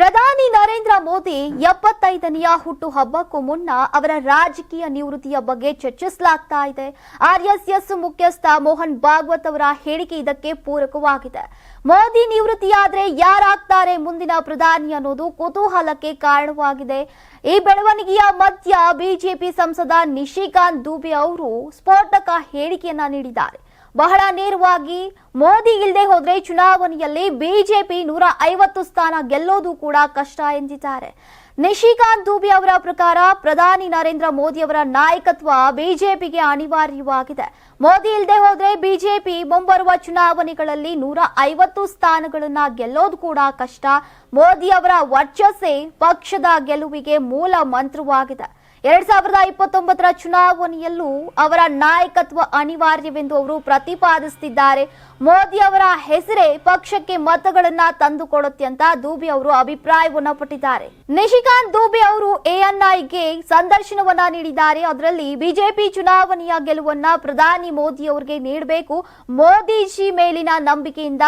ಪ್ರಧಾನಿ ನರೇಂದ್ರ ಮೋದಿ ಎಪ್ಪತ್ತೈದನೆಯ ಹುಟ್ಟು ಹಬ್ಬಕ್ಕೂ ಮುನ್ನ ಅವರ ರಾಜಕೀಯ ನಿವೃತ್ತಿಯ ಬಗ್ಗೆ ಚರ್ಚಿಸಲಾಗ್ತಾ ಇದೆ. ಆರ್ಎಸ್ಎಸ್ ಮುಖ್ಯಸ್ಥ ಮೋಹನ್ ಭಾಗವತ್ ಅವರ ಹೇಳಿಕೆ ಇದಕ್ಕೆ ಪೂರಕವಾಗಿದೆ. ಮೋದಿ ನಿವೃತ್ತಿಯಾದ್ರೆ ಯಾರಾಗ್ತಾರೆ ಮುಂದಿನ ಪ್ರಧಾನಿ ಅನ್ನೋದು ಕುತೂಹಲಕ್ಕೆ ಕಾರಣವಾಗಿದೆ. ಈ ಬೆಳವಣಿಗೆಯ ಮಧ್ಯ ಬಿಜೆಪಿ ಸಂಸದ ನಿಶಿಕಾಂತ್ ದುಬೆ ಅವರು ಸ್ಫೋಟಕ ಹೇಳಿಕೆಯನ್ನ ನೀಡಿದ್ದಾರೆ. ಬಹಳ ನೇರವಾಗಿ ಮೋದಿ ಇಲ್ಲದೆ ಹೋದ್ರೆ ಚುನಾವಣೆಯಲ್ಲಿ ಬಿಜೆಪಿ ನೂರ ಐವತ್ತು ಸ್ಥಾನ ಗೆಲ್ಲೋದು ಕೂಡ ಕಷ್ಟ ಎಂದಿದ್ದಾರೆ. ನಿಶಿಕಾಂತ್ ದೂಬಿ ಅವರ ಪ್ರಕಾರ ಪ್ರಧಾನಿ ನರೇಂದ್ರ ಮೋದಿ ಅವರ ನಾಯಕತ್ವ ಬಿಜೆಪಿಗೆ ಅನಿವಾರ್ಯವಾಗಿದೆ. ಮೋದಿ ಇಲ್ಲದೆ ಹೋದ್ರೆ ಬಿಜೆಪಿ ಮುಂಬರುವ ಚುನಾವಣೆಗಳಲ್ಲಿ ನೂರ ಐವತ್ತು ಸ್ಥಾನಗಳನ್ನ ಗೆಲ್ಲೋದು ಕೂಡ ಕಷ್ಟ. ಮೋದಿ ಅವರ ವರ್ಚಸ್ಸೇ ಪಕ್ಷದ ಗೆಲುವಿಗೆ ಮೂಲ ಮಂತ್ರವಾಗಿದೆ. ಎರಡ್ ಸಾವಿರದ ಇಪ್ಪತ್ತೊಂಬತ್ತರ ಚುನಾವಣೆಯಲ್ಲೂ ಅವರ ನಾಯಕತ್ವ ಅನಿವಾರ್ಯವೆಂದು ಅವರು ಪ್ರತಿಪಾದಿಸುತ್ತಿದ್ದಾರೆ. ಮೋದಿ ಅವರ ಹೆಸರೇ ಪಕ್ಷಕ್ಕೆ ಮತಗಳನ್ನ ತಂದುಕೊಡುತ್ತೆ ಅಂತ ದೂಬಿ ಅವರು ಅಭಿಪ್ರಾಯವನ್ನ ಪಟ್ಟಿದ್ದಾರೆ. ನಿಶಿಕಾಂತ್ ದೂಬಿ ಅವರು ಎಎನ್ಐಗೆ ಸಂದರ್ಶನವನ್ನ ನೀಡಿದ್ದಾರೆ. ಅದರಲ್ಲಿ ಬಿಜೆಪಿ ಚುನಾವಣೆಯ ಗೆಲುವನ್ನ ಪ್ರಧಾನಿ ಮೋದಿ ಅವರಿಗೆ ನೀಡಬೇಕು. ಮೋದಿಜಿ ಮೇಲಿನ ನಂಬಿಕೆಯಿಂದ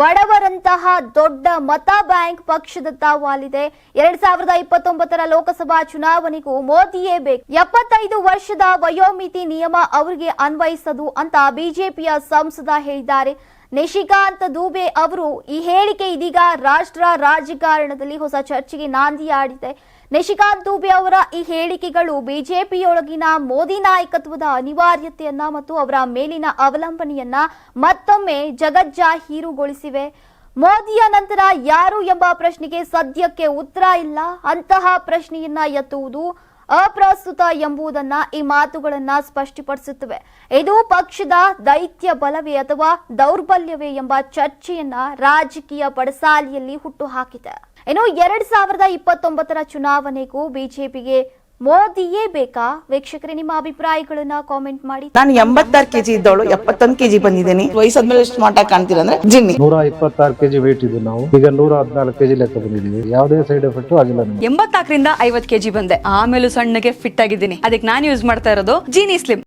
ಬಡವರಂತಹ ದೊಡ್ಡ ಮತ ಬ್ಯಾಂಕ್ ಪಕ್ಷದತ್ತ ವಾಲಿದೆ ಎರಡ್ ಸಾವಿರದ ಇಪ್ಪತ್ತೊಂಬತ್ತರ ಲೋಕಸಭಾ ಚುನಾವಣೆಗೂ ಮೋದಿಯೇ ಬೇಕು. ಎಪ್ಪತ್ತೈದು ವರ್ಷದ ವಯೋಮಿತಿ ನಿಯಮ ಅವರಿಗೆ ಅನ್ವಯಿಸದು ಅಂತ ಬಿಜೆಪಿಯ ಸಂಸದ ಹೇಳಿದ್ದಾರೆ. ನಿಶಿಕಾಂತ್ ದೂಬೆ ಅವರು ಈ ಹೇಳಿಕೆ ಇದೀಗ ರಾಷ್ಟ್ರ ರಾಜಕಾರಣದಲ್ಲಿ ಹೊಸ ಚರ್ಚೆಗೆ ನಾಂದಿಯಾಡಿದೆ ನಿಶಿಕಾಂತ್ ದೂಬೆ ಅವರ ಈ ಹೇಳಿಕೆಗಳು ಬಿಜೆಪಿಯೊಳಗಿನ ಮೋದಿ ನಾಯಕತ್ವದ ಅನಿವಾರ್ಯತೆಯನ್ನ ಮತ್ತು ಅವರ ಮೇಲಿನ ಅವಲಂಬನೆಯನ್ನ ಮತ್ತೊಮ್ಮೆ ಜಗಜ್ಜಾಹೀರುಗೊಳಿಸಿವೆ. ಮೋದಿಯ ನಂತರ ಯಾರು ಎಂಬ ಪ್ರಶ್ನೆಗೆ ಸದ್ಯಕ್ಕೆ ಉತ್ತರ ಇಲ್ಲ. ಅಂತಹ ಪ್ರಶ್ನೆಯನ್ನ ಎತ್ತುವುದು ಅಪ್ರಸ್ತುತ ಎಂಬುದನ್ನ ಈ ಮಾತುಗಳನ್ನ ಸ್ಪಷ್ಟಪಡಿಸುತ್ತವೆ. ಇದು ಪಕ್ಷದ ದೈತ್ಯ ಬಲವೇ ಅಥವಾ ದೌರ್ಬಲ್ಯವೇ ಎಂಬ ಚರ್ಚೆಯನ್ನ ರಾಜಕೀಯ ಪಡಸಾಲಿಯಲ್ಲಿ ಹುಟ್ಟುಹಾಕಿದೆ ಇನ್ನು ಎರಡ್ ಸಾವಿರದ ಇಪ್ಪತ್ತೊಂಬತ್ತರ ಚುನಾವಣೆಗೂ ಬಿಜೆಪಿಗೆ ಮೋದಿಯೇ ಬೇಕಾ? ವೀಕ್ಷಕರೇ ನಿಮ್ಮ ಅಭಿಪ್ರಾಯಗಳನ್ನ ಕಾಮೆಂಟ್ ಮಾಡಿ. ನಾನು ಎಂಬತ್ತಾರು ಕೆಜಿ ಇದ್ದವಳು ಎಪ್ಪತ್ತೊಂದು ಕೆಜಿ ಬಂದಿದ್ದೀನಿ. ವಯಸ್ಸಾದ್ಮೇಲೆ ಸ್ಮಾರ್ಟ್ ಆಗಿ ಕಾಣ್ತೀರಾ ಅಂದ್ರೆ ಜಿನ್ನಿ. ನೂರ ಇಪ್ಪತ್ತಾರು ಕೆಜಿ ವೇಟ್ ಇದ್ದು ನಾವು. ಈಗ ನೂರ ಹದಿನಾಲ್ಕು ಕೆಜಿ ಲೆಕ್ಕ ಬಂದಿದ್ದೀವಿ. ಯಾವುದೇ ಸೈಡ್ ಎಫೆಕ್ಟ್ ಆಗಿಲ್ಲ ನಮಗೆ. ಎಂಬತ್ನಾಲ್ಕರಿಂದ ಐವತ್ ಕೆಜಿ ಬಂದೆ. ಆಮೇಲೂ ಸಣ್ಣಗೆ ಫಿಟ್ ಆಗಿದ್ದೀನಿ. ಅದಕ್ಕೆ ನಾನು ಯೂಸ್ ಮಾಡ್ತಾ ಇರೋದು ಜೀನಿ ಸ್ಲಿಮ್